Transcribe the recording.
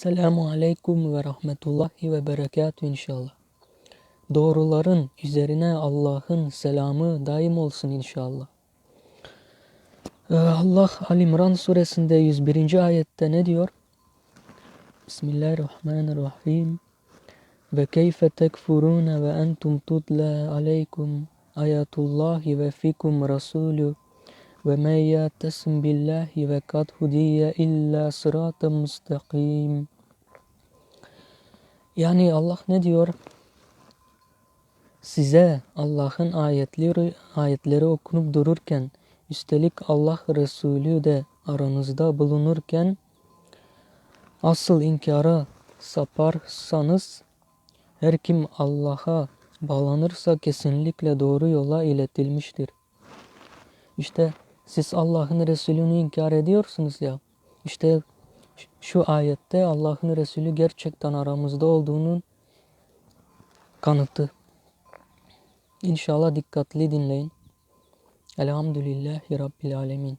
Esselamu Aleyküm ve Rahmetullahi ve Berekatü inşallah. Doğruların üzerine Allah'ın selamı daim olsun inşallah. Ee, Allah Ali İmran suresinde 101. ayette ne diyor? Bismillahirrahmanirrahim. Ve keyfe tekfurune ve entum tutla aleykum ayatullahi ve fikum rasulü yatesim billahi ve kad hudiye illa sıraten mustakim. Yani Allah ne diyor? Size Allah'ın ayetleri ayetleri okunup dururken üstelik Allah Resulü de aranızda bulunurken asıl inkara saparsanız her kim Allah'a bağlanırsa kesinlikle doğru yola iletilmiştir. İşte siz Allah'ın Resulünü inkar ediyorsunuz ya. İşte şu ayette Allah'ın Resulü gerçekten aramızda olduğunun kanıtı. İnşallah dikkatli dinleyin. Elhamdülillahi Rabbil Alemin.